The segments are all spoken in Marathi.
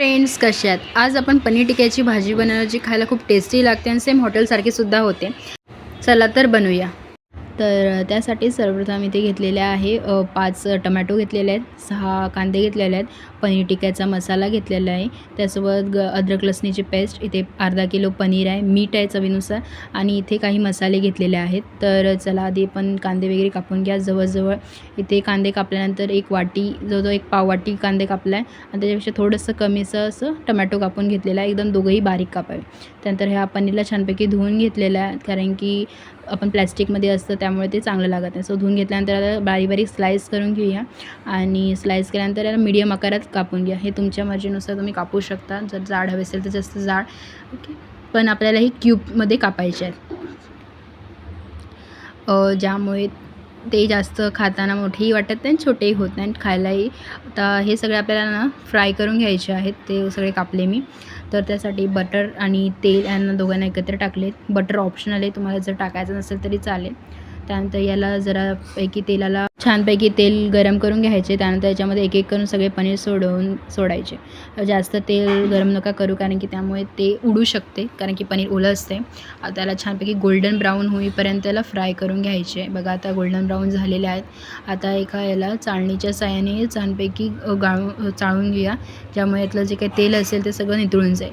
फ्रेंड्स कसे आहेत? आज आपण पनीर टिक्याची भाजी बनवायची खायला खूप टेस्टी लागते आणि सेम हॉटेलसारखी सुद्धा होते. चला तर बनवूया. तर त्यासाठी सर्वप्रथम इथे घेतलेले आहे पाच टमॅटो घेतलेले आहेत सहा कांदे घेतलेले आहेत पनीर टिक्याचा मसाला घेतलेला आहे. त्यासोबत ग अद्रक लसणीची पेस्ट इथे अर्धा किलो पनीर आहे मीठ आहे चवीनुसार आणि इथे काही मसाले घेतलेले आहेत. तर चला आधी आपण कांदे वगैरे कापून घ्या. जवळजवळ इथे कांदे कापल्यानंतर एक वाटी जवळजवळ एक पाव वाटी कांदे कापला आहे आणि त्याच्यापेक्षा थोडंसं कमीचं असं टमॅटो कापून घेतलेलं आहे. एकदम दोघंही बारीक कापावे. त्यानंतर ह्या पनीरला छानपैकी धुवून घेतलेलं आहे कारण की आपण प्लॅस्टिकमध्ये असतं त्यामुळे ते चांगलं लागत नाही. सो धुवून घेतल्यानंतर आता बारीक बारीक स्लाईस करून घेऊया. आणि स्लाईस केल्यानंतर याला मीडियम आकारात कापून घ्या. हे तुमच्या मर्जीनुसार तुम्ही कापू शकता. जर जाड हवे असेल तर जास्त जाड. ओके पण आपल्याला हे क्यूबमध्ये कापायचे आहेत. ज्यामुळे ते जास्त खाताना मोठेही वाटत नाही आणि छोटेही होत नाही. खायलाही आता हे सगळे आपल्याला ना फ्राय करून घ्यायचे आहेत. ते सगळे कापले मी. तर त्यासाठी बटर आणि तेल यांना दोघांना एकत्र टाकले. बटर ऑप्शनल आहे. तुम्हाला जर टाकायचं नसेल तरी चालेल. त्यानंतर याला जरा पैकी तेलाला छानपैकी तेल गरम करून घ्यायचे. त्यानंतर याच्यामध्ये एक एक करून सगळे पनीर सोडवून सोडायचे. जास्त तेल गरम नका करू कारण की त्यामुळे ते उडू शकते कारण की पनीर ओलं असते आता त्याला छानपैकी गोल्डन ब्राऊन होईपर्यंत त्याला फ्राय करून घ्यायचे. बघा आता गोल्डन ब्राऊन झालेले आहेत. आता एका याला चाळणीच्या साहाय्याने छानपैकी गाळून चाळून घेऊया. ज्यामुळे यातलं जे काही तेल असेल ते सगळं नितळून जाईल.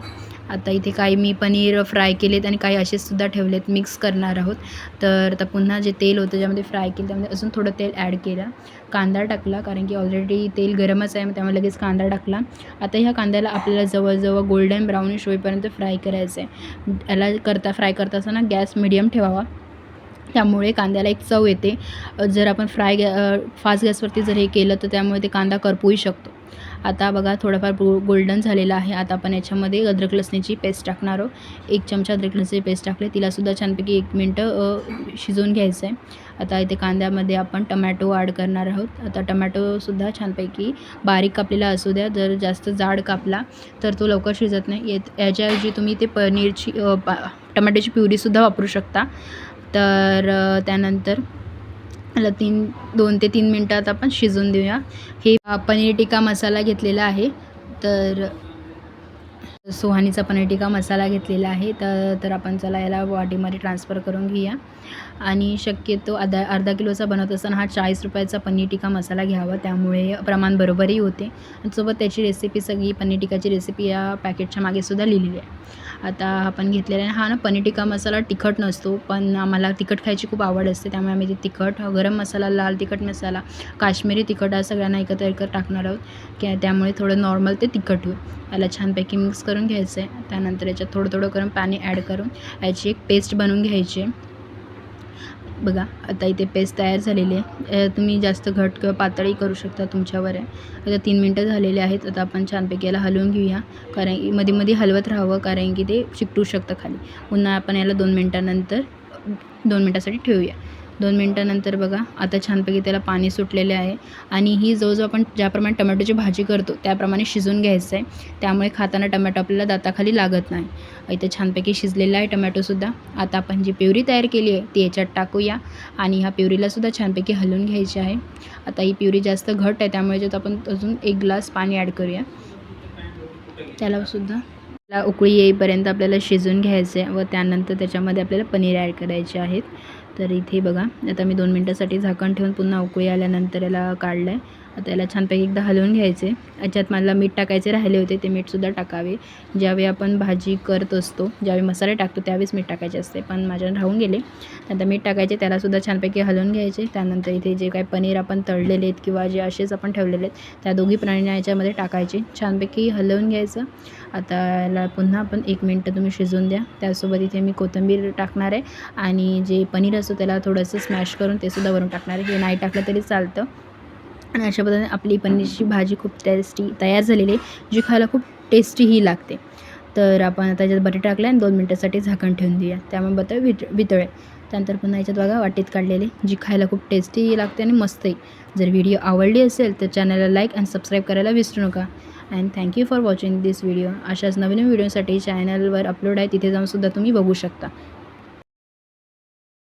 आता इथे काही मी पनीर फ्राय केलेत आणि काही असेच सुद्धा ठेवलेत मिक्स करणार आहोत. तर आता पुन्हा जे तेल होतं ज्यामध्ये फ्राय केलं त्यामध्ये अजून थोडं तेल ॲड केलं. कांदा टाकला कारण की ऑलरेडी तेल गरमच आहे मग त्यामुळे लगेच कांदा टाकला. आता ह्या कांद्याला आपल्याला जवळजवळ गोल्डन ब्राऊनिश होईपर्यंत फ्राय करायचं आहे याला करता फ्राय करता असताना गॅस मिडियम ठेवावा. त्यामुळे कांद्याला एक चव येते. जर आपण फ्राय गॅ फास्ट गॅसवरती जर हे केलं तर त्यामुळे ते कांदा करपूही शकतो. आता बघा थोडंफार गो गोल्डन झालेला आहे. आता आपण याच्यामध्ये अद्रक लसणीची पेस्ट टाकणार आहोत. एक चमचा अद्रक लसणीची पेस्ट टाकली. तिलासुद्धा छानपैकी एक मिनटं शिजवून घ्यायचं आहे आता इथे कांद्यामध्ये आपण टमॅटो ॲड करणार आहोत. आता टमॅटोसुद्धा छानपैकी बारीक कापलेला असू द्या. जर जास्त जाड कापला तर तो लवकर शिजत नाही. येत याच्याऐवजी तुम्ही ते पनीरची पा टमॅटोची प्युरीसुद्धा वापरू शकता. तर त्यानंतर याला तीन दोन ते तीन मिनटात आपण शिजवून देऊया. हे पनीर टिक्का मसाला घेतलेला आहे. तर सुहानीचा पनीर टिक्का मसाला घेतलेला आहे. तर तर आपण चला याला वाटीमध्ये ट्रान्सफर करून घेऊया. आणि शक्यतो अर्धा अर्धा किलोचा बनवत असताना हा चाळीस रुपयाचा पनीर टिक्का मसाला घ्यावा. त्यामुळे प्रमाण बरोबरही होते. आणि सोबत त्याची रेसिपी सगळी पनीर टिक्काची रेसिपी या पॅकेटच्या मागेसुद्धा लिहिलेली आहे. आता आपण घेतलेला आहे. हा ना पनीर टिक्का मसाला तिखट नसतो पण आम्हाला तिखट खायची खूप आवड असते त्यामुळे आम्ही ते तिखट गरम मसाला लाल तिखट मसाला काश्मीरी तिखट हा सगळ्यांना एकत्र एकत्र टाकणार आहोत. की त्यामुळे थोडं नॉर्मल ते तिखट होईल. याला छानपैकी मिक्स करून घ्यायचं आहे. त्यानंतर याच्यात थोडं थोडं करून पाणी ॲड करून याची एक पेस्ट बनवून घ्यायची आहे. बघा आता इथे पेस्ट तयार झालेली आहे. तुम्ही जास्त घट किंवा पातळी करू शकता तुमच्यावर आहे. आता तीन मिनटं झालेले आहेत. आता आपण छानपैकी याला हलवून घेऊया. कारण की मध्ये मध्ये हलवत राहावं कारण की ते चिकटू शकतं खाली. पुन्हा आपण याला दोन मिनटानंतर दोन मिनटासाठी ठेवूया. दोन मिनटानंतर बघा आता छानपैकी त्याला पाणी सुटलेले आहे. आणि ही जवळजवळ आपण ज्याप्रमाणे टमॅटोची भाजी करतो त्याप्रमाणे शिजून घ्यायचं आहे त्यामुळे खाताना टमॅटो आपल्याला दाताखाली लागत नाही. इथे छानपैकी शिजलेला आहे टमॅटोसुद्धा आता आपण जी प्युरी तयार केली आहे ती याच्यात टाकूया. आणि ह्या प्युरीलासुद्धा छानपैकी हलवून घ्यायची आहे. आता ही प्युरी जास्त घट आहे त्यामुळे ज्यात आपण अजून एक ग्लास पाणी ॲड करूया. त्यालासुद्धा त्याला उकळी येईपर्यंत आपल्याला शिजवून घ्यायचं आहे व त्यानंतर त्याच्यामध्ये आपल्याला पनीर ॲड करायचे आहेत. तर इथे बघा. आता मी दोन मिनटासाठी झाकण ठेवून पुन्हा उकळी आल्यानंतर याला काढलं आहे आता याला छानपैकी एकदा हलवून घ्यायचे. याच्यात मला मीठ टाकायचे राहिले होते ते मीठसुद्धा टाकावे. ज्यावेळी आपण भाजी करत असतो ज्यावेळी मसाले टाकतो त्यावेळेस मीठ टाकायचे असते. पण माझ्या राहून गेले. आता मीठ टाकायचे त्यालासुद्धा छानपैकी हलवून घ्यायचे. त्यानंतर इथे जे काही पनीर आपण तळलेले आहेत किंवा जे असेच आपण ठेवलेले आहेत त्या दोघी प्राण्या याच्यामध्ये टाकायचे. छानपैकी हलवून घ्यायचं. आता याला पुन्हा आपण एक मिनटं तुम्ही शिजवून द्या. त्यासोबत इथे मी कोथिंबीर टाकणार आहे. आणि जे पनीर असतो त्याला थोडंसं स्मॅश करून ते सुद्धा वरून टाकणार आहे. हे नाही टाकलं तरी चालतं. आणि अशा पद्धतीने आपली पनीरची भाजी खूप टेस्टी तयार झालेली आहे जी खायला खूप टेस्टीही लागते. तर आपण त्याच्यात बटे टाकले आणि दोन मिनटासाठी झाकण ठेवून देऊया. त्यामुळे बटर वित वितळे त्यानंतर पुन्हा याच्यात बघा वाटीत काढलेले जी खायला खूप टेस्टीही लागते आणि मस्तही. जर व्हिडिओ आवडली असेल तर चॅनलला लाईक अँड सबस्क्राईब करायला विसरू नका. And thank you for watching this video अशाच नवीन व्हिडिओसाठी चॅनलवर अपलोड आहे तिथे जाऊनसुद्धा तुम्ही बघू शकता.